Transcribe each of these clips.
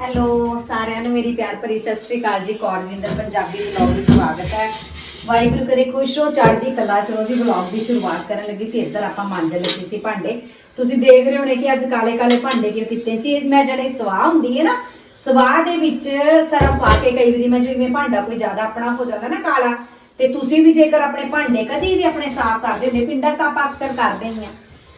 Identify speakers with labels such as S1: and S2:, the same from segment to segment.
S1: Hello ਸਾਰਿਆਂ ਨੂੰ ਮੇਰੀ ਪਿਆਰ ਭਰੀ ਸਤਿ ਸ਼੍ਰੀ ਅਕਾਲ ਜੀ। ਕੌਰ ਜਿੰਦਰ, ਪੰਜਾਬੀ ਵਲੌਗ ਵਿੱਚ ਸਵਾਗਤ ਹੈ। ਵਾਹਿਗੁਰੂ ਕਰੇ ਖੁਸ਼ ਰਹੋ, ਚੜ੍ਹਦੀ ਕਲਾ ਚਲੋ ਜੀ ਵਲੌਗ ਦੀ ਸ਼ੁਰੂਆਤ ਕਰਨ ਲੱਗੀ ਸੀ, ਇੱਧਰ ਆਪਾਂ ਮਾਂਜਣ ਲੱਗੀ ਸੀ ਭਾਂਡੇ। ਤੁਸੀਂ ਦੇਖ ਰਹੇ ਹੋਣੇ ਕਿ ਅੱਜ ਕਾਲੇ ਕਾਲੇ ਭਾਂਡੇ ਕਿਉਂ ਕੀਤੇ? ਸੀ ਮੈਂ ਜਿਹੜੇ ਸਵਾਹ ਹੁੰਦੀ ਹੈ ਨਾ, ਸਵਾਹ ਦੇ ਵਿੱਚ ਸਰਫ ਪਾ ਕੇ ਕਈ ਵਾਰੀ ਮੈਂ ਜਿਵੇਂ ਭਾਂਡਾ ਕੋਈ ਜ਼ਿਆਦਾ ਆਪਣਾ ਹੋ ਜਾਂਦਾ ਨਾ ਕਾਲਾ, ਤੇ ਤੁਸੀਂ ਵੀ ਜੇਕਰ ਆਪਣੇ ਭਾਂਡੇ ਕਦੀ ਵੀ ਆਪਣੇ ਸਾਫ਼ ਕਰਦੇ ਹੁੰਦੇ, ਪਿੰਡਾਂ 'ਚ ਅਕਸਰ ਕਰਦੇ ਹੀ ਆ।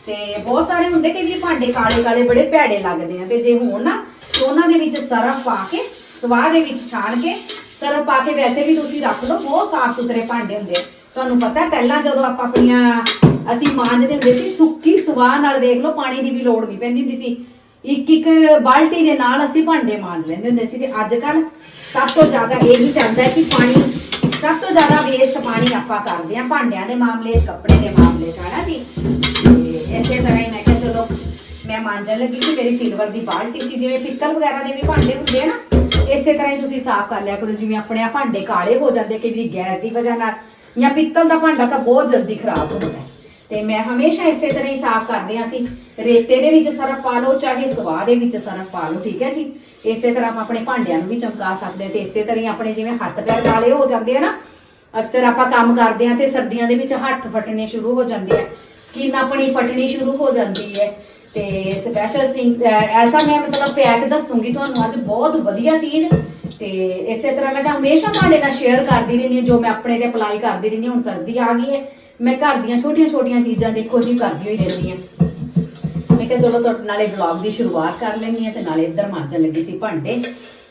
S1: ਤੇ ਬਹੁਤ ਸਾਰੇ ਹੁੰਦੇ ਕਿ ਵੀ ਭਾਂਡੇ ਕਾਲੇ ਕਾਲੇ ਬੜੇ ਭੈੜੇ ਲੱਗਦੇ ਆ, ਤੇ ਜੇ ਹੋਣ ਨਾ ਤੇ ਦੇ ਵਿੱਚ ਸਰਫ ਪਾ ਕੇ, ਸਵਾਹ ਦੇ ਵਿੱਚ ਛਾਣ ਕੇ ਸਰਫ ਪਾ ਕੇ ਵੈਸੇ ਵੀ ਤੁਸੀਂ ਰੱਖ ਲਓ, ਬਹੁਤ ਸਾਫ਼ ਸੁਥਰੇ ਭਾਂਡੇ ਹੁੰਦੇ ਆ। ਤੁਹਾਨੂੰ ਪਤਾ ਪਹਿਲਾਂ ਜਦੋਂ ਆਪਾਂ ਆਪਣੀਆਂ, ਅਸੀਂ ਮਾਂਜਦੇ ਹੁੰਦੇ ਸੀ, ਸੁੱਕੀ ਸਵਾਹ ਨਾਲ ਦੇਖ ਲਓ, ਪਾਣੀ ਦੀ ਵੀ ਲੋੜ ਨਹੀਂ ਪੈਂਦੀ ਹੁੰਦੀ ਸੀ। ਇੱਕ ਇੱਕ ਬਾਲਟੀ ਦੇ ਨਾਲ ਅਸੀਂ ਭਾਂਡੇ ਮਾਂਜ ਲੈਂਦੇ ਹੁੰਦੇ ਸੀ। ਤੇ ਅੱਜ ਕੱਲ ਸਭ ਤੋਂ ਜ਼ਿਆਦਾ ਇਹ ਹੀ ਚੱਲਦਾ ਹੈ ਕਿ ਪਾਣੀ, ਸਭ ਤੋਂ ਜ਼ਿਆਦਾ ਵੇਸਟ ਪਾਣੀ ਆਪਾਂ ਕਰਦੇ ਆ ਭਾਂਡਿਆਂ ਦੇ ਮਾਮਲੇ 'ਚ, ਕੱਪੜੇ ਦੇ ਮਾਮਲੇ 'ਚ, ਹਨਾ ਜੀ? ਤੇ ਇਸੇ ਤਰ੍ਹਾਂ ਹੀ ਮੈਂ ਕਿਹਾ, ਚਲੋ ਮੈਂ ਮਾਂਜਣ ਲੱਗੀ ਸੀ, ਮੇਰੀ ਸਿਲਵਰ ਦੀ ਬਾਲਟੀ ਸੀ, ਜਿਵੇਂ ਪਿੱਤਲ ਵਗੈਰਾ ਦੇ ਵੀ ਭਾਂਡੇ ਹੁੰਦੇ ਆ ਨਾ, ਇਸੇ ਤਰ੍ਹਾਂ ਹੀ ਤੁਸੀਂ ਸਾਫ਼ ਕਰ ਲਿਆ ਕਰੋ, ਜਿਵੇਂ ਆਪਣੇ ਆ ਭਾਂਡੇ ਕਾਲੇ ਹੋ ਜਾਂਦੇ ਕਈ ਵਾਰੀ ਗੈਸ ਦੀ ਵਜ੍ਹਾ ਨਾਲ, ਜਾਂ ਪਿੱਤਲ ਦਾ ਭਾਂਡਾ ਤਾਂ ਬਹੁਤ ਜਲਦੀ ਖਰਾਬ ਹੁੰਦਾ ਹੈ। ਤੇ ਮੈਂ ਹਮੇਸ਼ਾ ਇਸੇ ਤਰ੍ਹਾਂ ਹੀ ਸਾਫ਼ ਕਰਦੇ ਹਾਂ ਅਸੀਂ ਰੇਤੇ ਦੇ ਵਿੱਚ ਸਰਫ ਪਾ ਲਓ, ਚਾਹੇ ਸਵਾਹ ਦੇ ਵਿੱਚ ਸਰਫ ਪਾ ਲਓ, ਠੀਕ ਹੈ ਜੀ? ਇਸੇ ਤਰ੍ਹਾਂ ਆਪਾਂ ਆਪਣੇ ਭਾਂਡਿਆਂ ਨੂੰ ਵੀ ਚਮਕਾ ਸਕਦੇ ਹਾਂ ਤੇ ਇਸੇ ਤਰ੍ਹਾਂ ਹੀ ਆਪਣੇ ਜਿਵੇਂ ਹੱਥ ਪੈਰ ਕਾਲੇ ਹੋ ਜਾਂਦੇ ਆ ਨਾ, ਅਕਸਰ ਆਪਾਂ ਕੰਮ ਕਰਦੇ ਆ ਤੇ ਸਰਦੀਆਂ ਦੇ ਵਿੱਚ ਹੱਥ ਫਟਣੇ ਸ਼ੁਰੂ ਹੋ ਜਾਂਦੇ ਆ, ਸਕਿਨ ਆਪਣੀ ਫਟਣੀ ਸ਼ੁਰੂ ਹੋ ਜਾਂਦੀ ਹੈ। ਤੇ ਸਪੈਸ਼ਲ ਐਸਾ ਮੈਂ ਮਤਲਬ ਪੈਕ ਦੱਸੂਗੀ ਤੁਹਾਨੂੰ, ਅੱਜ ਬਹੁਤ ਵਧੀਆ ਚੀਜ਼। ਤੇ ਇਸੇ ਤਰ੍ਹਾਂ ਮੈਂ ਤਾਂ ਹਮੇਸ਼ਾ ਤੁਹਾਡੇ ਨਾਲ ਸ਼ੇਅਰ ਕਰਦੀ ਰਹਿੰਦੀ ਹਾਂ, ਜੋ ਮੈਂ ਆਪਣੇ ਤੇ ਅਪਲਾਈ ਕਰਦੀ ਰਹਿੰਦੀ ਹਾਂ, ਹੁਣ ਸਰਦੀ ਆ ਗਈ ਹੈ। ਮੈਂ ਘਰ ਦੀਆਂ ਛੋਟੀਆਂ ਛੋਟੀਆਂ ਚੀਜ਼ਾਂ ਦੇਖੋ, ਜੀ ਕਰਦੀ ਹੋਈ ਰਹਿੰਦੀ ਹਾਂ। ਮੈਂ ਕਿਹਾ ਚਲੋ ਤੁਹਾਡੇ ਨਾਲੇ ਵਲੌਗ ਦੀ ਸ਼ੁਰੂਆਤ ਕਰ ਲੈਣੀ ਹੈ ਤੇ ਨਾਲੇ ਇੱਧਰ ਮਾਂਜਣ ਲੱਗੀ ਸੀ ਭਾਂਡੇ।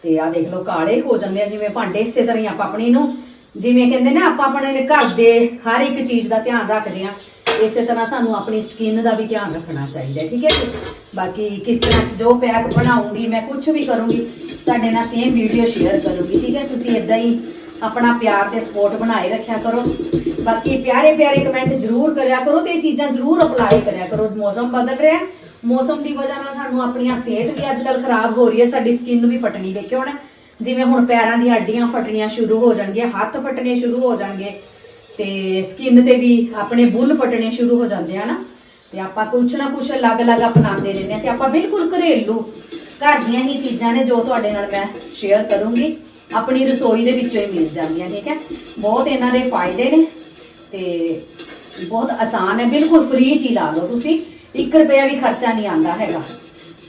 S1: ਤੇ ਆ ਦੇਖ ਲਓ, ਕਾਲੇ ਹੋ ਜਾਂਦੇ ਆ, ਜਿਵੇਂ ਭਾਂਡੇ ਇਸੇ ਤਰ੍ਹਾਂ ਹੀ ਆਪਾਂ ਆਪਣੀ ਨੂੰ, ਜਿਵੇਂ ਕਹਿੰਦੇ ਨੇ ਆਪਾਂ ਆਪਣੇ ਘਰ ਦੇ ਹਰ ਇੱਕ ਚੀਜ਼ ਦਾ ਧਿਆਨ ਰੱਖਦੇ ਆ ਇਸੇ ਤਰ੍ਹਾਂ ਸਾਨੂੰ ਆਪਣੀ ਸਕਿਨ ਦਾ ਵੀ ਧਿਆਨ ਰੱਖਣਾ ਚਾਹੀਦਾ ਠੀਕ ਹੈ ਜੀ? ਬਾਕੀ ਕਿਸ ਤਰ੍ਹਾਂ ਜੋ ਪੈਕ ਬਣਾਉਂਗੀ, ਮੈਂ ਕੁਝ ਵੀ ਕਰੂੰਗੀ, ਤੁਹਾਡੇ ਨਾਲ ਸੇਮ ਵੀਡੀਓ ਸ਼ੇਅਰ ਕਰੂੰਗੀ, ਠੀਕ ਹੈ? ਤੁਸੀਂ ਇਦਾਂ ਹੀ ਆਪਣਾ ਪਿਆਰ ਤੇ ਸਪੋਰਟ ਬਣਾਏ ਰੱਖਿਆ ਕਰੋ। ਬਾਕੀ ਪਿਆਰੇ ਪਿਆਰੇ ਕਮੈਂਟ ਜ਼ਰੂਰ ਕਰਿਆ ਕਰੋ ਤੇ ਇਹ ਚੀਜ਼ਾਂ ਜ਼ਰੂਰ ਅਪਲਾਈ ਕਰਿਆ ਕਰੋ। ਮੌਸਮ ਬਦਲ ਰਿਹਾ ਮੌਸਮ ਦੀ ਵਜ੍ਹਾ ਨਾਲ ਸਾਨੂੰ ਆਪਣੀਆਂ ਸਿਹਤ ਵੀ ਅੱਜ ਕੱਲ ਖਰਾਬ ਹੋ ਰਹੀ ਹੈ। ਸਾਡੀ ਸਕਿਨ ਵੀ ਫਟਣੀ ਦੇਖਿਓ ਹੁਣ ਜਿਵੇਂ ਹੁਣ ਪੈਰਾਂ ਦੀਆਂ ਹੱਡੀਆਂ ਫਟਣੀਆਂ ਸ਼ੁਰੂ ਹੋ ਜਾਣਗੀਆਂ, ਹੱਥ ਫਟਣੇ ਸ਼ੁਰੂ ਹੋ ਜਾਣਗੇ। ਤੇ ਸਕਿਨ ਤੇ ਵੀ ਆਪਣੇ ਬੁੱਲ ਫਟਣੇ ਸ਼ੁਰੂ ਹੋ ਜਾਂਦੇ ਆ ਨਾ। ਤੇ ਆਪਾਂ ਕੁਛ ਨਾ ਕੁਛ ਅਲੱਗ-ਅਲੱਗ ਅਪਣਾਉਂਦੇ ਰਹਿੰਦੇ ਆ ਤੇ ਆਪਾਂ ਬਿਲਕੁਲ ਘਰੇਲੂ ਘਰ ਦੀਆਂ ਹੀ ਚੀਜ਼ਾਂ ਨੇ ਜੋ ਤੁਹਾਡੇ ਨਾਲ ਮੈਂ ਸ਼ੇਅਰ ਕਰੂੰਗੀ। ਆਪਣੀ ਰਸੋਈ ਦੇ ਵਿੱਚੋਂ ਹੀ ਮਿਲ ਜਾਂਦੀਆਂ, ਠੀਕ ਹੈ? ਬਹੁਤ ਇਹਨਾਂ ਦੇ ਫਾਇਦੇ ਨੇ ਤੇ ਬਹੁਤ ਆਸਾਨ ਹੈ। ਬਿਲਕੁਲ ਫ੍ਰੀ ਚ ਹੀ ਲਾ ਲਓ ਤੁਸੀਂ। 1 ਰੁਪਿਆ ਵੀ ਖਰਚਾ ਨਹੀਂ ਆਂਦਾ ਹੈਗਾ।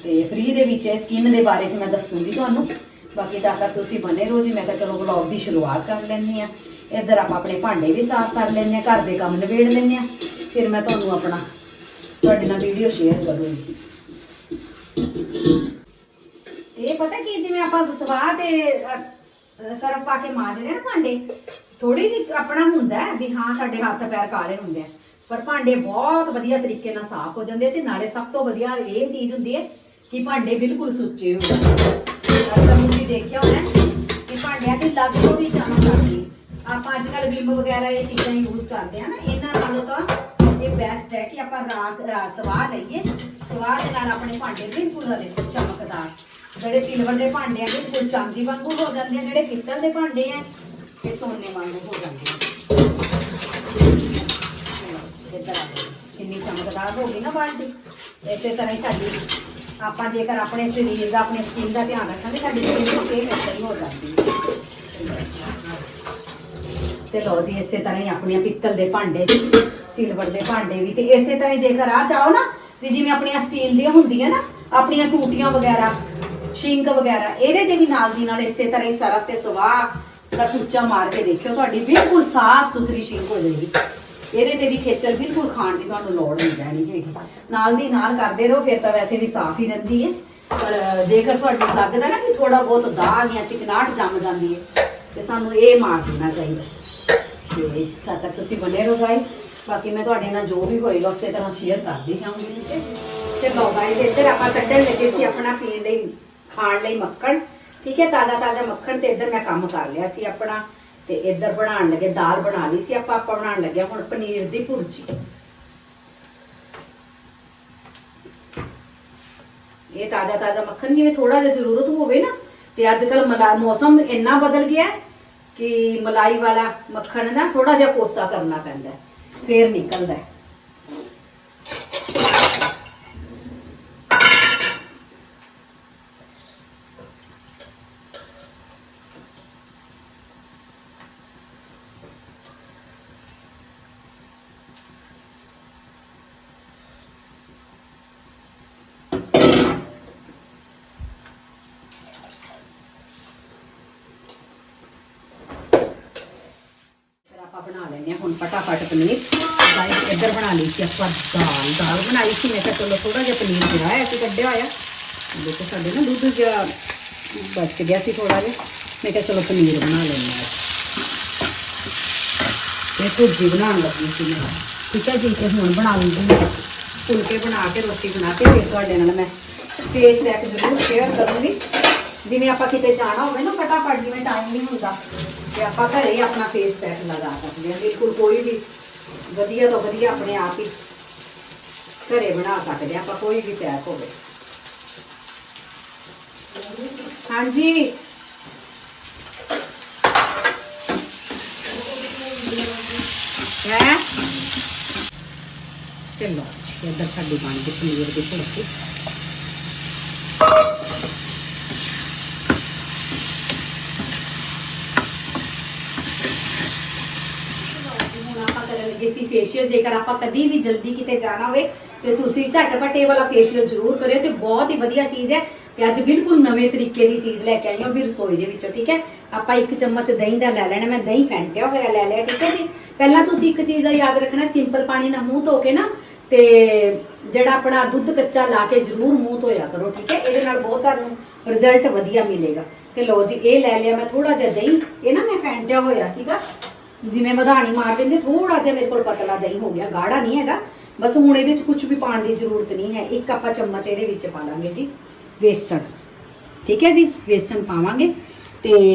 S1: ਤੇ ਫ੍ਰੀ ਦੇ ਵਿੱਚ ਇਹ ਸਕਿਨ ਦੇ ਬਾਰੇ ਚ ਮੈਂ ਦੱਸੂਗੀ ਤੁਹਾਨੂੰ। ਬਾਕੀ ਤਾਂ ਤੱਕ ਤੁਸੀਂ ਬਨੇ ਰਹੋ ਜੀ। ਮੈਂ ਕਿਹਾ ਚਲੋ ਵਲੌਗ ਦੀ ਸ਼ੁਰੂਆਤ ਕਰ ਲੈਂਦੀ ਆ ਇੱਧਰ ਆਪਾਂ ਆਪਣੇ ਭਾਂਡੇ ਵੀ ਸਾਫ਼ ਕਰ ਲੈਂਦੇ ਆ ਘਰ ਦੇ ਕੰਮ ਨਿਬੇੜ ਲੈਂਦੇ ਆ ਫਿਰ ਮੈਂ ਤੁਹਾਨੂੰ ਆਪਣਾ ਤੁਹਾਡੇ ਨਾਲ ਵੀਡੀਓ ਸ਼ੇਅਰ ਕਰੂੰਗੀ। ਇਹ ਪਤਾ ਕੀ, ਜਿਵੇਂ ਆਪਾਂ ਸਵਾਹ ਤੇ ਸਰਫ ਪਾ ਕੇ ਮਾਂਜਦੇ ਆ ਭਾਂਡੇ ਥੋੜੀ ਜਿਹੀ ਆਪਣਾ ਹੁੰਦਾ ਵੀ ਹਾਂ, ਸਾਡੇ ਹੱਥ ਪੈਰ ਕਾਲੇ ਹੁੰਦੇ ਆ। ਪਰ ਭਾਂਡੇ ਬਹੁਤ ਵਧੀਆ ਤਰੀਕੇ ਨਾਲ ਸਾਫ਼ ਹੋ ਜਾਂਦੇ ਤੇ ਨਾਲੇ ਸਭ ਤੋਂ ਵਧੀਆ ਇਹ ਚੀਜ਼ ਹੁੰਦੀ ਹੈ ਕਿ ਭਾਂਡੇ ਬਿਲਕੁਲ ਸੁੱਚੇ ਹੋ ਜਾਂਦੇ ਆ। ਤੁਸੀਂ ਦੇਖਿਆ ਹੋਣਾ ਕਿ ਭਾਂਡਿਆਂ ਦੀ ਲੱਗ ਤੋਂ ਵੀ ਚਮਕ ਆਉਂਦੀ ਆਪਾਂ ਅੱਜ ਕੱਲ ਵਿਮ ਵਗੈਰਾ ਇਹ ਚੀਜ਼ਾਂ ਯੂਜ਼ ਕਰਦੇ ਆ ਨਾ ਇਹਨਾਂ ਨਾਲੋਂ ਤਾਂ ਇਹ ਬੈਸਟ ਹੈ ਕਿ ਆਪਾਂ ਰਾਖ ਅਹ ਸਵਾਹ ਲਈਏ। ਸਵਾਹ ਦੇ ਨਾਲ ਆਪਣੇ ਭਾਂਡੇ ਬਿਲਕੁਲ ਹਲੇ ਚਮਕਦਾਰ। ਜਿਹੜੇ ਸਿਲਵਰ ਦੇ ਭਾਂਡੇ ਆ ਬਿਲਕੁਲ ਚਾਂਦੀ ਵਾਂਗੂ ਹੋ ਜਾਂਦੇ ਆ ਜਿਹੜੇ ਪਿੱਤਲ ਦੇ ਭਾਂਡੇ ਆ ਇਹ ਸੋਨੇ ਵਾਂਗੂ ਹੋ ਜਾਂਦੇ ਆ। ਚਲੋ, ਇੱਧਰ ਆ ਜਾਓ। ਕਿੰਨੀ ਚਮਕਦਾਰ ਹੋ ਗਈ ਨਾ ਬਾਲਟੀ ਇਸੇ ਤਰ੍ਹਾਂ ਹੀ ਸਾਡੀ ਆਪਾਂ ਜੇਕਰ ਆਪਣੇ ਸਰੀਰ ਦਾ ਆਪਣੇ ਸਕਿਨ ਦਾ ਧਿਆਨ ਰੱਖਾਂਗੇ ਸਾਡੀ ਸਕਿਨ ਦੀ ਸਿਹਤ ਇਸ ਹੀ ਹੋ ਜਾਂਦੀ ਹੈ। ਤੇ ਲਓ ਜੀ, ਇਸੇ ਤਰ੍ਹਾਂ ਹੀ ਆਪਣੀਆਂ ਪਿੱਤਲ ਦੇ ਭਾਂਡੇ ਵੀ, ਸਿਲਵਰ ਦੇ ਭਾਂਡੇ ਵੀ, ਤੇ ਇਸੇ ਤਰ੍ਹਾਂ ਹੀ ਜੇਕਰ ਆ ਚਾਹੋ ਨਾ ਤੇ ਜਿਵੇਂ ਆਪਣੀਆਂ ਸਟੀਲ ਦੀਆਂ ਹੁੰਦੀਆਂ ਨਾ, ਆਪਣੀਆਂ ਟੂਟੀਆਂ ਵਗੈਰਾ, ਸ਼ਿੰਕ ਵਗੈਰਾ, ਇਹਦੇ ਤੇ ਵੀ ਨਾਲ ਦੀ ਨਾਲ ਇਸੇ ਤਰ੍ਹਾਂ ਹੀ ਸਰਫ ਤੇ ਸਵਾਹ ਦਾ ਸੁੱਚਾ ਮਾਰ ਕੇ ਦੇਖਿਓ, ਤੁਹਾਡੀ ਬਿਲਕੁਲ ਸਾਫ਼ ਸੁਥਰੀ ਸ਼ਿੰਕ ਹੋ ਜਾਏਗੀ। ਇਹਦੇ ਤੇ ਵੀ ਖੇਚਲ ਬਿਲਕੁਲ ਖਾਣ ਦੀ ਤੁਹਾਨੂੰ ਲੋੜ ਨਹੀਂ ਪੈਣੀ ਹੈਗੀ। ਨਾਲ ਦੀ ਨਾਲ ਕਰਦੇ ਰਹੋ, ਫਿਰ ਤਾਂ ਵੈਸੇ ਵੀ ਸਾਫ਼ ਹੀ ਰਹਿੰਦੀ ਹੈ। ਪਰ ਜੇਕਰ ਤੁਹਾਨੂੰ ਲੱਗਦਾ ਨਾ ਕਿ ਥੋੜਾ ਬਹੁਤ ਦਾਗ ਜਾਂ ਚਿਕਨਾਹਟ ਜੰਮ ਜਾਂਦੀ ਹੈ, ਤੇ ਸਾਨੂੰ ਇਹ ਮਾਰ ਦੇਣਾ ਚਾਹੀਦਾ। ਤੇ ਤਦ ਤੱਕ ਤੁਸੀਂ ਬਨੇ ਰਹੋ ਗਾਇਸ ਬਾਕੀ ਮੈਂ ਤੁਹਾਡੇ ਨਾਲ ਜੋ ਵੀ ਹੋਏਗਾ, ਉਸੇ ਤਰ੍ਹਾਂ ਸ਼ੇਅਰ ਕਰਦੀ ਜਾਊਂਗੀ ਠੀਕ ਹੈ ਤੇ ਲਓ ਗਾਇਸ ਇੱਧਰ ਆਪਾਂ ਕੱਢਣ ਲੱਗੇ ਸੀ ਆਪਣਾ ਪੀਣ ਲਈ, ਖਾਣ ਲਈ ਮੱਖਣ। ਠੀਕ ਹੈ ਤਾਜ਼ਾ ਤਾਜ਼ਾ ਮੱਖਣ ਤੇ ਇੱਧਰ ਮੈਂ ਕੰਮ ਕਰ ਲਿਆ ਸੀ ਆਪਣਾ। ਤੇ ਇੱਧਰ ਬਣਾਉਣ ਲੱਗੇ, ਦਾਲ ਬਣਾ ਲਈ ਸੀ ਆਪਾਂ ਆਪਾਂ ਬਣਾਉਣ ਲੱਗੇ ਹੁਣ ਪਨੀਰ ਦੀ ਭੁਰਜੀ। ਇਹ ਤਾਜ਼ਾ ਤਾਜ਼ਾ ਮੱਖਣ ਜਿਵੇਂ ਥੋੜਾ ਜਿਹਾ ਜ਼ਰੂਰਤ ਹੋਵੇ ਨਾ, ਤੇ ਅੱਜ ਕੱਲ ਮਲਾ ਮੌਸਮ ਇੰਨਾ ਬਦਲ ਗਿਆ ਹੈ ਕਿ ਮਲਾਈ ਵਾਲਾ ਮੱਖਣ ਨਾ ਥੋੜਾ ਜਿਹਾ ਕੋਸਾ ਕਰਨਾ ਪੈਂਦਾ ਹੈ, ਫੇਰ ਨਿਕਲਦਾ ਹੈ। ਹੁਣ ਫਟਾਫਟ ਪਨੀਰ ਗਾਇਸ ਇੱਧਰ ਬਣਾ ਲਈ ਸੀ ਆਪਾਂ ਦਾਲ ਦਾਲ ਬਣਾਈ ਸੀ ਮੈਂ ਕਿਹਾ ਚਲੋ ਥੋੜਾ ਜਿਹਾ ਪਨੀਰ ਪਿਆ ਹੈ ਅਸੀਂ ਕੱਢਿਆ ਹੋਇਆ ਦੇਖੋ ਸਾਡੇ ਨਾ ਦੁੱਧ ਜਿਹਾ ਬਚ ਗਿਆ ਸੀ ਥੋੜਾ ਜਿਹਾ ਮੈਂ ਕਿਹਾ ਚਲੋ ਪਨੀਰ ਬਣਾ ਲੈਂਦੇ ਹਾਂ ਇਹ ਭੁਰਜੀ ਬਣਾਉਣ ਲੱਗੀ ਸੀ ਮੈਂ ਠੀਕ ਹੈ ਜੀ ਤੇ ਹੁਣ ਬਣਾ ਲੂੰਗੀ ਮੈਂ ਫੁਲਕੇ ਬਣਾ ਕੇ ਰੋਟੀ ਬਣਾ ਕੇ ਫਿਰ ਤੁਹਾਡੇ ਨਾਲ ਮੈਂ ਫੇਸ ਰੈਕ ਜ਼ਰੂਰ ਸ਼ੇਅਰ ਕਰੂੰਗੀ ਜਿਵੇਂ ਆਪਾਂ ਕਿਤੇ ਜਾਣਾ ਹੋਵੇ ਨਾ ਫਟਾਫਟ ਜਿਵੇਂ ਟਾਈਮ ਨਹੀਂ ਹੁੰਦਾ ਤੇ ਆਪਾਂ ਘਰੇ ਹੀ ਆਪਣਾ ਫੇਸ ਪੈਕ ਲਗਾ ਸਕਦੇ ਹਾਂ। ਬਿਲਕੁਲ ਕੋਈ ਵੀ ਵਧੀਆ ਤੋਂ ਵਧੀਆ ਆਪਣੇ ਆਪ ਹੀ ਘਰੇ ਬਣਾ ਸਕਦੇ ਹਾਂ। ਆਪਾਂ ਕੋਈ ਵੀ ਪੈਕ ਹੋਵੇ। ਹਾਂਜੀ। ਹੈ? ਚਲੋ ਜੀ, ਇੱਧਰ ਸਾਡੀ ਬਣ ਗਈ, ਪਨੀਰ ਦੀ ਭੁਰਜੀ ਹੁਣ ਆਪਾਂ ਸੀ ਫੇਸ਼ੀਅਲ ਜੇਕਰ ਆਪਾਂ ਕਦੀ ਵੀ ਜਲਦੀ ਕਿਤੇ ਜਾਣਾ ਹੋਵੇ, ਤੇ ਤੁਸੀਂ ਝਟਪਟ ਇਹ ਵਾਲਾ ਫੇਸ਼ੀਅਲ ਜ਼ਰੂਰ ਕਰਿਓ, ਤੇ ਬਹੁਤ ਹੀ ਵਧੀਆ ਚੀਜ਼ ਹੈ। ਤੇ ਅੱਜ ਬਿਲਕੁਲ ਨਵੇਂ ਤਰੀਕੇ ਦੀ ਚੀਜ਼ ਲੈ ਕੇ ਆਈ ਹਾਂ ਵੀ ਰਸੋਈ ਦੇ ਵਿੱਚੋਂ, ਠੀਕ ਹੈ? ਆਪਾਂ ਇੱਕ ਚਮਚ ਦਹੀਂ ਦਾ ਲੈ ਲੈਣਾ, ਮੈਂ ਦਹੀਂ ਫੈਂਟਿਆ ਹੋਇਆ ਲੈ ਲਿਆ, ਠੀਕ ਹੈ ਜੀ? ਪਹਿਲਾਂ ਤੁਸੀਂ ਇੱਕ ਚੀਜ਼ ਦਾ ਯਾਦ ਰੱਖਣਾ ਸਿੰਪਲ ਪਾਣੀ ਨਾਲ ਮੂੰਹ ਧੋ ਕੇ ਨਾ, ਤੇ ਜਿਹੜਾ ਆਪਣਾ ਦੁੱਧ ਕੱਚਾ ਲਾ ਕੇ ਜ਼ਰੂਰ ਮੂੰਹ ਧੋਇਆ ਕਰੋ, ਠੀਕ ਹੈ? ਇਹਦੇ ਨਾਲ ਬਹੁਤ ਸਾਨੂੰ ਰਿਜ਼ਲਟ ਵਧੀਆ ਮਿਲੇਗਾ। ਤੇ ਲਓ ਜੀ, ਇਹ ਲੈ ਲਿਆ ਮੈਂ ਥੋੜਾ ਜਿਹਾ ਦਹੀਂ, ਇਹ ਨਾ ਮੈਂ ਫੈਂਟਿਆ ਹੋਇਆ ਸੀਗਾ ਜਿਵੇਂ ਮਧਾਣੀ ਮਾਰ ਦਿੰਦੇ ਥੋੜਾ ਜਿਹਾ ਮੇਰੇ ਕੋਲ ਪਤਲਾ ਦਹੀਂ ਹੋ ਗਿਆ, ਗਾੜਾ ਨਹੀਂ ਹੈਗਾ। ਬਸ ਹੁਣ ਇਹਦੇ ਵਿੱਚ ਕੁਝ ਵੀ ਪਾਉਣ ਦੀ ਜ਼ਰੂਰਤ ਨਹੀਂ ਹੈ। ਇੱਕ ਆਪਾਂ ਚਮਚ ਇਹਦੇ ਵਿੱਚ ਪਾ ਲਾਂਗੇ ਜੀ, ਵੇਸਣ। ਠੀਕ ਹੈ ਜੀ? ਵੇਸਣ ਪਾਵਾਂਗੇ। ਤੇ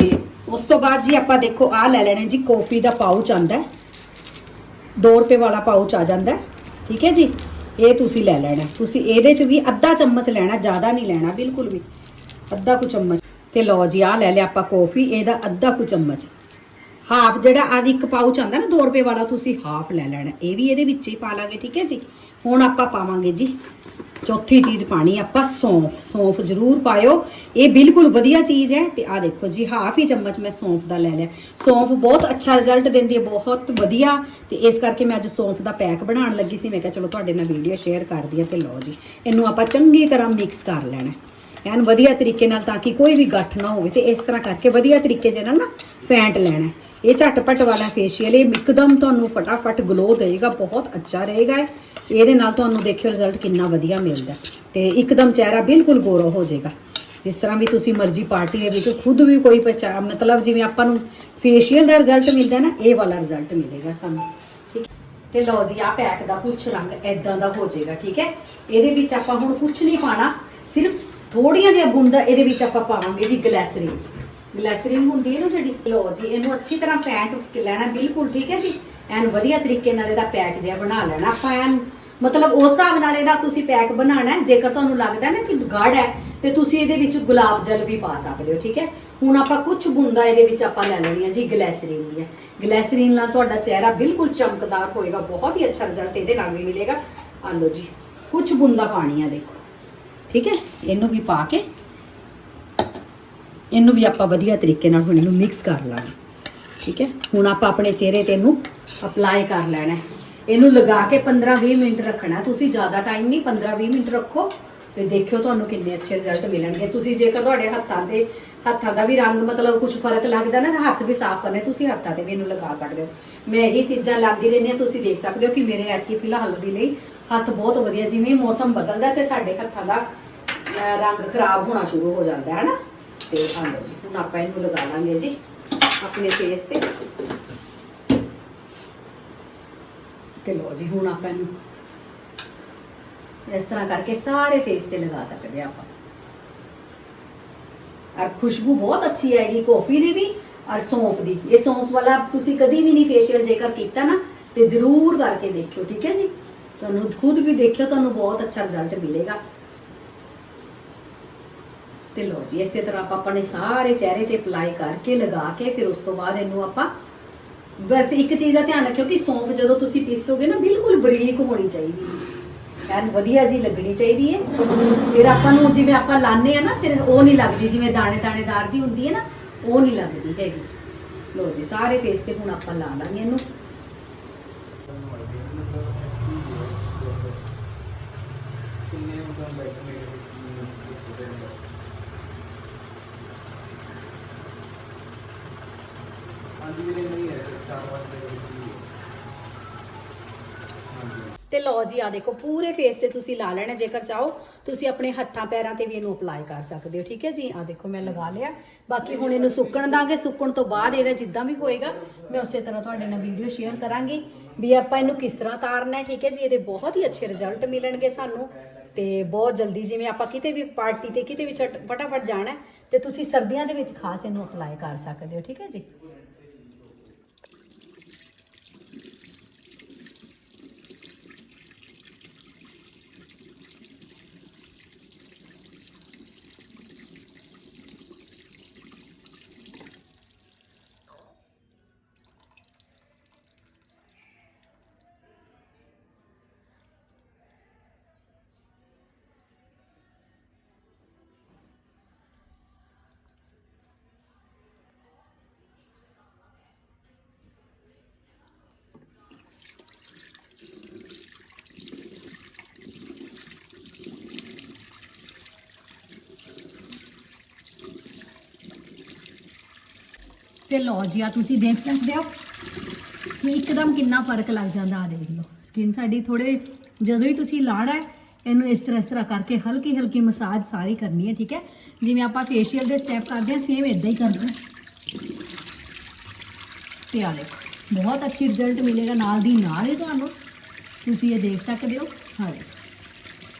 S1: ਉਸ ਤੋਂ ਬਾਅਦ ਜੀ ਆਪਾਂ ਦੇਖੋ, ਆਹ ਲੈ ਲੈਣੇ ਜੀ, ਕੌਫੀ ਦਾ ਪਾਊਚ ਆਂਦਾ ਹੈ। 2 ਰੁਪਏ ਵਾਲਾ ਪਾਊਚ ਆ ਜਾਂਦਾ ਠੀਕ ਹੈ ਜੀ? ਇਹ ਤੁਸੀਂ ਲੈ ਲੈਣਾ ਤੁਸੀਂ ਇਹਦੇ ਚ ਵੀ ਅੱਧਾ ਚਮਚ ਲੈਣਾ, ਜ਼ਿਆਦਾ ਨਹੀਂ ਲੈਣਾ, ਬਿਲਕੁਲ ਵੀ। ਅੱਧਾ ਕੁ ਚਮਚ। ਤੇ ਲਓ ਜੀ, ਆਹ ਲੈ ਲਿਆ ਆਪਾਂ ਕੌਫੀ, ਇਹਦਾ ਅੱਧਾ ਕੁ ਚਮਚ। ਹਾਫ ਜਿਹੜਾ ਆਦੀ ਇੱਕ ਪਾਊਚ ਆਂਦਾ ਨਾ 2 ਰੁਪਏ ਵਾਲਾ, ਤੁਸੀਂ ਹਾਫ ਲੈ ਲੈਣਾ। ਇਹ ਵੀ ਇਹਦੇ ਵਿੱਚ ਹੀ ਪਾ ਲਾਂਗੇ, ਠੀਕ ਹੈ ਜੀ? ਹੁਣ ਆਪਾਂ ਪਾਵਾਂਗੇ ਜੀ। ਚੌਥੀ ਚੀਜ਼ ਪਾਣੀ ਆਪਾਂ, ਸੌਂਫ। ਸੌਂਫ ਜ਼ਰੂਰ ਪਾਇਓ। ਇਹ ਬਿਲਕੁਲ ਵਧੀਆ ਚੀਜ਼ ਹੈ ਤੇ ਆ ਦੇਖੋ ਜੀ, ਹਾਫ ਹੀ ਚਮਚ ਮੈਂ ਸੌਂਫ ਦਾ ਲੈ ਲਿਆ। ਸੌਂਫ ਬਹੁਤ ਅੱਛਾ ਰਿਜ਼ਲਟ ਦਿੰਦੀ ਹੈ, ਬਹੁਤ ਵਧੀਆ। ਤੇ ਇਸ ਕਰਕੇ ਮੈਂ ਅੱਜ ਸੌਂਫ ਦਾ ਪੈਕ ਬਣਾਉਣ ਲੱਗੀ ਸੀ। ਮੈਂ ਕਿਹਾ ਚਲੋ ਤੁਹਾਡੇ ਨਾਲ ਵੀਡੀਓ ਸ਼ੇਅਰ ਕਰਦੀ ਹਾਂ ਤੇ ਲਓ ਜੀ। ਇਹਨੂੰ ਆਪਾਂ ਚੰਗੀ ਤਰ੍ਹਾਂ ਮਿਕਸ ਕਰ ਲੈਣਾ। ਐਨ ਵਧੀਆ ਤਰੀਕੇ ਨਾਲ ਤਾਂ ਕਿ ਕੋਈ ਵੀ ਗੱਠ ਨਾ ਹੋਵੇ ਤੇ ਇਸ ਤਰ੍ਹਾਂ ਕਰਕੇ ਵਧੀਆ ਤਰੀਕੇ ਦੇ ਨਾਲ ਨਾ ਫੈਂਟ ਲੈਣਾ। ਇਹ ਝਟਪਟ ਵਾਲਾ ਫੇਸ਼ੀਅਲ ਇਹ ਇੱਕਦਮ ਤੁਹਾਨੂੰ ਫਟਾਫਟ ਗਲੋ ਦੇਗਾ ਬਹੁਤ ਅੱਛਾ ਰਹੇਗਾ ਇਹਦੇ ਨਾਲ ਤੁਹਾਨੂੰ ਦੇਖਿਓ ਰਿਜ਼ਲਟ ਕਿੰਨਾ ਵਧੀਆ ਮਿਲਦਾ ਹੈ। ਤੇ ਇੱਕਦਮ ਚਿਹਰਾ ਬਿਲਕੁਲ ਗੋਰਾ ਹੋ ਜਾਏਗਾ। ਜਿਸ ਤਰ੍ਹਾਂ ਵੀ ਤੁਸੀਂ ਮਰਜ਼ੀ ਪਾਰਟੀ ਦੇ ਵਿੱਚ ਖੁਦ ਵੀ ਕੋਈ ਪਛਾ ਮਤਲਬ ਜਿਵੇਂ ਆਪਾਂ ਨੂੰ ਫੇਸ਼ੀਅਲ ਦਾ ਰਿਜ਼ਲਟ ਮਿਲਦਾ ਨਾ, ਇਹ ਵਾਲਾ ਰਿਜ਼ਲਟ ਮਿਲੇਗਾ ਸਾਨੂੰ। ਠੀਕ ਹੈ? ਤੇ ਲਓ ਜੀ ਆ ਪੈਕ ਦਾ ਕੁਛ ਰੰਗ ਐਦਾਂ ਦਾ ਹੋ ਜਾਏਗਾ, ਠੀਕ ਹੈ? ਇਹਦੇ ਵਿੱਚ ਆਪਾਂ ਹੁਣ ਕੁਛ ਨਹੀਂ ਪਾਣਾ, ਸਿਰਫ ਥੋੜੀਆਂ ਜਿਹੀਆਂ ਬੂੰਦਾਂ ਇਹਦੇ ਵਿੱਚ ਆਪਾਂ ਪਾਵਾਂਗੇ ਜੀ ਗਲੈਸਰੀਨ ਗਲੈਸਰੀਨ ਹੁੰਦੀ ਹੈ ਨਾ ਜਿਹੜੀ? ਲਓ ਜੀ, ਇਹਨੂੰ ਅੱਛੀ ਤਰ੍ਹਾਂ ਫੈਂਟ ਲੈਣਾ, ਬਿਲਕੁਲ ਠੀਕ ਹੈ ਜੀ? ਐਨ ਵਧੀਆ ਤਰੀਕੇ ਨਾਲ ਇਹਦਾ ਪੈਕ ਜਿਹਾ ਬਣਾ ਲੈਣਾ ਆਪਾਂ ਐਨ। ਮਤਲਬ ਉਸ ਹਿਸਾਬ ਨਾਲ ਇਹਦਾ ਤੁਸੀਂ ਪੈਕ ਬਣਾਉਣਾ ਹੈ। ਜੇਕਰ ਤੁਹਾਨੂੰ ਲੱਗਦਾ ਨਾ ਕਿ ਗਾੜ ਹੈ, ਤੇ ਤੁਸੀਂ ਇਹਦੇ ਵਿੱਚ ਗੁਲਾਬ ਜਲ ਵੀ ਪਾ ਸਕਦੇ ਹੋ, ਠੀਕ ਹੈ? ਹੁਣ ਆਪਾਂ ਕੁਝ ਬੂੰਦਾਂ ਇਹਦੇ ਵਿੱਚ ਆਪਾਂ ਲੈ ਲੈਣੀਆਂ ਜੀ, ਗਲੈਸਰੀਨ ਦੀਆਂ। ਗਲੈਸਰੀਨ ਨਾਲ ਤੁਹਾਡਾ ਚਿਹਰਾ ਬਿਲਕੁਲ ਚਮਕਦਾਰ ਹੋਏਗਾ। ਬਹੁਤ ਹੀ ਅੱਛਾ ਰਿਜ਼ਲਟ ਇਹਦੇ ਨਾਲ ਵੀ ਮਿਲੇਗਾ। ਆ ਲਓ ਜੀ ਕੁਝ ਬੂੰਦਾਂ ਪਾਣੀਆਂ ਦੇਖੋ। ਠੀਕ ਹੈ? ਇਹਨੂੰ ਵੀ ਪਾ ਕੇ ਇਹਨੂੰ ਵੀ ਆਪਾਂ ਵਧੀਆ ਤਰੀਕੇ ਨਾਲ ਹੁਣ ਇਹਨੂੰ ਮਿਕਸ ਕਰ ਲੈਣਾ ਠੀਕ ਹੈ? ਹੁਣ ਆਪਾਂ ਆਪਣੇ ਚਿਹਰੇ ਤੇ ਇਹਨੂੰ ਅਪਲਾਈ ਕਰ ਲੈਣਾ ਇਹਨੂੰ ਲਗਾ ਕੇ 15-20 ਮਿੰਟ ਰੱਖਣਾ ਤੁਸੀਂ ਜ਼ਿਆਦਾ ਟਾਈਮ ਨਹੀਂ 15-20 ਮਿੰਟ ਰੱਖੋ ਤੇ ਦੇਖਿਓ ਤੁਹਾਨੂੰ ਕਿੰਨੇ ਅੱਛੇ ਰਿਜ਼ਲਟ ਮਿਲਣਗੇ। ਤੁਸੀਂ ਜੇਕਰ ਤੁਹਾਡੇ ਹੱਥਾਂ ਤੇ ਹੱਥਾਂ ਦਾ ਵੀ ਰੰਗ ਮਤਲਬ ਕੁਝ ਫ਼ਰਕ ਲੱਗਦਾ ਨਾ, ਤਾਂ ਹੱਥ ਵੀ ਸਾਫ਼ ਕਰਨੇ, ਤੁਸੀਂ ਹੱਥਾਂ ਤੇ ਵੀ ਇਹਨੂੰ ਲਗਾ ਸਕਦੇ ਹੋ। ਮੈਂ ਇਹੀ ਚੀਜ਼ਾਂ ਲਾਉਂਦੀ ਰਹਿੰਦੀ ਹਾਂ। ਤੁਸੀਂ ਦੇਖ ਸਕਦੇ ਹੋ ਕਿ ਮੇਰੇ ਐਤਕੀ ਫਿਲਹਾਲ ਦੇ ਲਈ ਹੱਥ ਬਹੁਤ ਵਧੀਆ, ਜਿਵੇਂ ਮੌਸਮ ਬਦਲਦਾ ਤੇ ਸਾਡੇ ਹੱਥਾਂ ਦਾ ਰੰਗ ਖਰਾਬ ਹੋਣਾ ਸ਼ੁਰੂ ਹੋ ਜਾਂਦਾ ਹੈ ਨਾ। ਤੇ ਆਹ ਜੀ, ਹੁਣ ਆਪਾਂ ਇਹਨੂੰ ਲਗਾ ਲਾਂਗੇ ਜੀ, ਆਪਣੇ ਫੇਸ ਤੇ। ਤੇ ਲਓ ਜੀ, ਹੁਣ ਆਪਾਂ ਇਹਨੂੰ ਇਸ ਤਰ੍ਹਾਂ ਕਰਕੇ ਸਾਰੇ ਫੇਸ ਤੇ ਲਗਾ ਸਕਦੇ ਆ ਆਪਾਂ। ਔਰ ਖੁਸ਼ਬੂ ਬਹੁਤ ਅੱਛੀ ਆਏਗੀ, ਕਾਫੀ ਦੀ ਵੀ, ਔਰ ਸੌਂਫ ਦੀ। ਇਹ ਸੌਂਫ ਵਾਲਾ ਤੁਸੀਂ ਕਦੀ ਵੀ ਨਹੀਂ ਫੇਸ਼ੀਅਲ ਜੇਕਰ ਕੀਤਾ ਨਾ, ਤੇ ਜ਼ਰੂਰ ਕਰਕੇ ਦੇਖਿਓ, ਠੀਕ ਹੈ ਜੀ? ਤੁਹਾਨੂੰ ਖੁਦ ਵੀ ਦੇਖਿਓ, ਤੁਹਾਨੂੰ ਬਹੁਤ ਅੱਛਾ ਰਿਜ਼ਲਟ ਮਿਲੇਗਾ। ਤੇ ਲਓ ਜੀ, ਇਸੇ ਤਰ੍ਹਾਂ ਆਪਾਂ ਆਪਣੇ ਸਾਰੇ ਚਿਹਰੇ ਤੇ ਅਪਲਾਈ ਕਰਕੇ ਲਗਾ ਕੇ ਫਿਰ ਉਸ ਤੋਂ ਬਾਅਦ ਇਹਨੂੰ ਆਪਾਂ ਬਸ ਇੱਕ ਚੀਜ਼ ਦਾ ਧਿਆਨ ਰੱਖਿਓ ਕਿ ਸੌਂਫ ਜਦੋਂ ਤੁਸੀਂ ਪੀਸੋਗੇ ਨਾ, ਬਿਲਕੁਲ ਬਰੀਕ ਹੋਣੀ ਚਾਹੀਦੀ ਹੈ। ਐਨ ਵਧੀਆ ਜੀ ਲੱਗਣੀ ਚਾਹੀਦੀ ਹੈ। ਫਿਰ ਆਪਾਂ ਨੂੰ ਜਿਵੇਂ ਆਪਾਂ ਲਾਣੇ ਆ ਨਾ, ਫਿਰ ਉਹ ਨਹੀਂ ਲੱਗਦੀ, ਜਿਵੇਂ ਦਾਣੇ ਦਾਣੇਦਾਰ ਜੀ ਹੁੰਦੀ ਹੈ ਨਾ, ਉਹ ਨਹੀਂ ਲੱਗਦੀ ਹੈਗੀ। ਲਓ ਜੀ, ਸਾਰੇ ਫੇਸ ਤੇ ਹੁਣ ਆਪਾਂ ਲਾ ਲਾਂਗੇ ਇਹਨੂੰ।
S2: ਕਿੰਨੇ ਉਹਦਾ ਬੈਠ ਮੇਰੇ ਵਿੱਚ ਹਾਂਜੀ ਵੀਰੇ ਦੇ ਵਿੱਚ ਹੀ ਹਾਂਜੀ
S1: ਤੇ ਲਓ ਜੀ ਆ ਦੇਖੋ, ਪੂਰੇ ਫੇਸ ਤੇ ਤੁਸੀਂ ਲਾ ਲੈਣਾ, ਜੇਕਰ ਚਾਹੋ, ਤੁਸੀਂ ਆਪਣੇ ਹੱਥਾਂ, ਪੈਰਾਂ ਤੇ ਵੀ ਇਹਨੂੰ ਅਪਲਾਈ ਕਰ ਸਕਦੇ ਹੋ, ਠੀਕ ਹੈ ਜੀ? ਆ ਦੇਖੋ, ਮੈਂ ਲਗਾ ਲਿਆ। ਬਾਕੀ ਹੁਣ ਇਹਨੂੰ ਸੁੱਕਣ ਦਾਂਗੇ। ਸੁੱਕਣ ਤੋਂ ਬਾਅਦ ਇਹਦਾ ਜਿੱਦਾਂ ਵੀ ਹੋਏਗਾ, ਮੈਂ ਉਸੇ ਤਰ੍ਹਾਂ ਤੁਹਾਡੇ ਨਾਲ ਵੀਡੀਓ ਸ਼ੇਅਰ ਕਰਾਂਗੀ ਵੀ ਆਪਾਂ ਇਹਨੂੰ ਕਿਸ ਤਰ੍ਹਾਂ ਤਾਰਨਾ ਹੈ, ਠੀਕ ਹੈ ਜੀ? ਇਹਦੇ ਬਹੁਤ ਹੀ ਅੱਛੇ ਰਿਜ਼ਲਟ ਮਿਲਣਗੇ ਸਾਨੂੰ ਤੇ ਬਹੁਤ ਜਲਦੀ, ਜਿਵੇਂ ਆਪਾਂ ਕਿਤੇ ਵੀ ਪਾਰਟੀ ਤੇ ਕਿਤੇ ਵੀ ਫਟਾਫਟ ਜਾਣਾ ਤੇ ਤੁਸੀਂ ਸਰਦੀਆਂ ਦੇ ਵਿੱਚ ਖਾਸ ਇਹਨੂੰ ਅਪਲਾਈ ਕਰ ਸਕਦੇ ਹੋ, ਠੀਕ ਹੈ ਜੀ? ਤੇ ਲਓ ਜੀ ਆ ਤੁਸੀਂ ਦੇਖ ਸਕਦੇ ਹੋ ਕਿ ਇੱਕਦਮ ਕਿੰਨਾ ਫ਼ਰਕ ਲੱਗ ਜਾਂਦਾ ਆ ਦੇਖ ਲਓ। ਸਕਿਨ ਸਾਡੀ ਥੋੜੇ ਜਦੋਂ ਹੀ ਤੁਸੀਂ ਲਾੜਾ ਇਹਨੂੰ ਇਸ ਤਰ੍ਹਾਂ ਇਸ ਤਰ੍ਹਾਂ ਕਰਕੇ ਹਲਕੀ ਹਲਕੀ ਮਸਾਜ ਸਾਰੀ ਕਰਨੀ ਹੈ, ਠੀਕ ਹੈ? ਜਿਵੇਂ ਆਪਾਂ ਫੇਸ਼ੀਅਲ ਦੇ ਸਟੈਪ ਕਰਦੇ ਹਾਂ ਸੇਮ ਇਦਾਂ ਹੀ ਕਰਨਾ ਹੈ। ਤੇ ਆ ਦੇਖੋ, ਬਹੁਤ ਅੱਛੀ ਰਿਜ਼ਲਟ ਮਿਲੇਗਾ ਨਾਲ ਦੀ ਨਾਲ ਹੀ ਤੁਹਾਨੂੰ। ਤੁਸੀਂ ਇਹ ਦੇਖ ਸਕਦੇ ਹੋ ਹਾਂ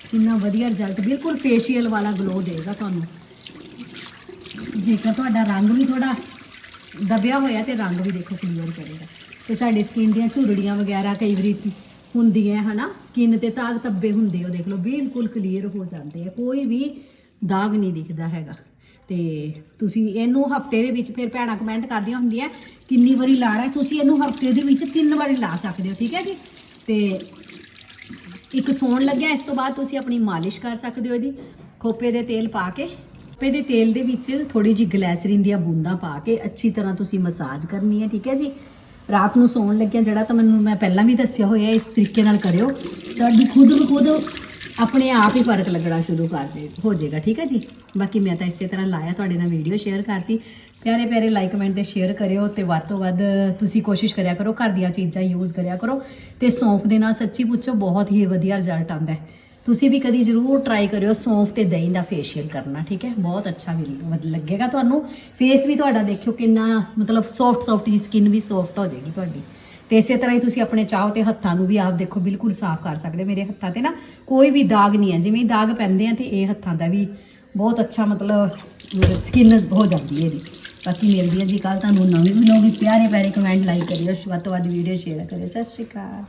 S1: ਕਿੰਨਾ ਵਧੀਆ ਰਿਜ਼ਲਟ ਬਿਲਕੁਲ ਫੇਸ਼ੀਅਲ ਵਾਲਾ ਗਲੋ ਦੇਗਾ ਤੁਹਾਨੂੰ। ਜੇਕਰ ਤੁਹਾਡਾ ਰੰਗ ਵੀ ਥੋੜਾ ਦਬਿਆ ਹੋਇਆ ਤੇ ਰੰਗ ਵੀ ਦੇਖੋ ਕਲੀਅਰ ਕਰੇਗਾ। ਤੇ ਸਾਡੇ ਸਕਿਨ ਦੀਆਂ ਝੁਰੜੀਆਂ ਵਗੈਰਾ ਕਈ ਵਾਰੀ ਹੁੰਦੀਆਂ ਹਨਾ ਸਕਿਨ ਤੇ ਦਾਗ ਧੱਬੇ ਹੁੰਦੇ ਉਹ ਦੇਖ ਲਓ, ਬਿਲਕੁਲ ਕਲੀਅਰ ਹੋ ਜਾਂਦੇ ਆ, ਕੋਈ ਵੀ ਦਾਗ ਨਹੀਂ ਦਿਖਦਾ ਹੈਗਾ। ਤੇ ਤੁਸੀਂ ਇਹਨੂੰ ਹਫ਼ਤੇ ਦੇ ਵਿੱਚ ਫਿਰ ਭੈਣਾਂ ਕਮੈਂਟ ਕਰਦੀਆਂ ਹੁੰਦੀਆਂ, ਕਿੰਨੀ ਵਾਰੀ ਲਾ ਰਹੇ, ਤੁਸੀਂ ਇਹਨੂੰ ਹਫ਼ਤੇ ਦੇ ਵਿੱਚ ਤਿੰਨ ਵਾਰੀ ਲਾ ਸਕਦੇ ਹੋ, ਠੀਕ ਹੈ ਜੀ? ਤੇ ਇੱਕ ਸੌਣ ਲੱਗਿਆ, ਇਸ ਤੋਂ ਬਾਅਦ ਤੁਸੀਂ ਆਪਣੀ ਮਾਲਿਸ਼ ਕਰ ਸਕਦੇ ਹੋ ਇਹਦੀ, ਖੋਪੇ ਦੇ ਤੇਲ ਪਾ ਕੇ ਖੋਪੇ ਦੇ ਤੇਲ ਦੇ ਵਿੱਚ ਥੋੜੀ ਜਿਹੀ ਗਲੈਸਰੀਨ ਦੀਆਂ ਬੂੰਦਾਂ ਪਾ ਕੇ ਅੱਛੀ ਤਰ੍ਹਾਂ ਤੁਸੀਂ ਮਸਾਜ ਕਰਨੀ ਹੈ, ਠੀਕ ਹੈ ਜੀ? ਰਾਤ ਨੂੰ ਸੌਣ ਲੱਗਿਆ ਜਿਹੜਾ ਤਾਂ ਮੈਨੂੰ ਮੈਂ ਪਹਿਲਾਂ ਵੀ ਦੱਸਿਆ ਹੋਇਆ, ਇਸ ਤਰੀਕੇ ਨਾਲ ਕਰਿਓ। ਤੁਹਾਡੀ ਖੁਦ ਨੂੰ ਖੁਦ ਆਪਣੇ ਆਪ ਹੀ ਫ਼ਰਕ ਲੱਗਣਾ ਸ਼ੁਰੂ ਕਰ ਜੇ ਹੋ ਜਾਏਗਾ, ਠੀਕ ਹੈ ਜੀ? ਬਾਕੀ ਮੈਂ ਤਾਂ ਇਸੇ ਤਰ੍ਹਾਂ ਲਾਇਆ, ਤੁਹਾਡੇ ਨਾਲ ਵੀਡੀਓ ਸ਼ੇਅਰ ਕਰਤੀ। ਪਿਆਰੇ ਪਿਆਰੇ ਲਾਈਕ ਕਮੈਂਟ ਤੇ ਸ਼ੇਅਰ ਕਰਿਓ ਤੇ ਵੱਧ ਤੋਂ ਵੱਧ ਤੁਸੀਂ ਕੋਸ਼ਿਸ਼ ਕਰਿਆ ਕਰੋ, ਘਰ ਦੀਆਂ ਚੀਜ਼ਾਂ ਯੂਜ਼ ਕਰਿਆ ਕਰੋ। ਤੇ ਸੌਂਫ ਦੇ ਨਾਲ ਸੱਚੀ ਪੁੱਛੋ, ਬਹੁਤ ਹੀ ਵਧੀਆ ਰਿਜ਼ਲਟ ਆਉਂਦਾ ਹੈ। ਤੁਸੀਂ ਵੀ ਕਦੀ ਜ਼ਰੂਰ ਟਰਾਈ ਕਰਿਓ ਸੌਂਫ ਤੇ ਦਹੀਂ ਦਾ ਫੇਸ਼ੀਅਲ ਕਰਨਾ, ਠੀਕ ਹੈ? ਬਹੁਤ ਅੱਛਾ ਵੀ ਲੱਗੇਗਾ ਤੁਹਾਨੂੰ। ਫੇਸ ਵੀ ਤੁਹਾਡਾ ਦੇਖਿਓ ਕਿੰਨਾ, ਮਤਲਬ ਸੌਫਟ ਸੌਫਟ ਜੀ ਸਕਿਨ ਵੀ ਸੌਫਟ ਹੋ ਜਾਏਗੀ ਤੁਹਾਡੀ। ਤੇ ਇਸੇ ਤਰ੍ਹਾਂ ਹੀ ਤੁਸੀਂ ਆਪਣੇ ਚਾਹੋ ਤੇ ਹੱਥਾਂ ਨੂੰ ਵੀ ਆਪ ਦੇਖੋ, ਬਿਲਕੁਲ ਸਾਫ਼ ਕਰ ਸਕਦੇ ਹੋ। ਮੇਰੇ ਹੱਥਾਂ ਤੇ ਨਾ। ਕੋਈ ਵੀ ਦਾਗ ਨਹੀਂ ਹੈ, ਜਿਵੇਂ ਦਾਗ ਪੈਂਦੇ ਆ ਤੇ ਇਹ ਹੱਥਾਂ ਦਾ ਵੀ ਬਹੁਤ ਅੱਛਾ ਮਤਲਬ ਸਕਿਨ ਹੋ ਜਾਂਦੀ ਹੈ ਇਹਦੀ। ਬਾਕੀ ਮਿਲਦੀ ਹੈ ਜੀ ਕੱਲ ਤੁਹਾਨੂੰ ਨਵੇਂ ਵੀ ਪਿਆਰੇ ਪਿਆਰੇ ਕਮੈਂਟ ਲਾਈਕ ਕਰਿਓ। ਵੱਧ ਤੋਂ ਵੱਧ ਵੀਡੀਓ ਸ਼ੇਅਰ ਕਰਿਓ। ਸਤਿ ਸ਼੍ਰੀ ਅਕਾਲ।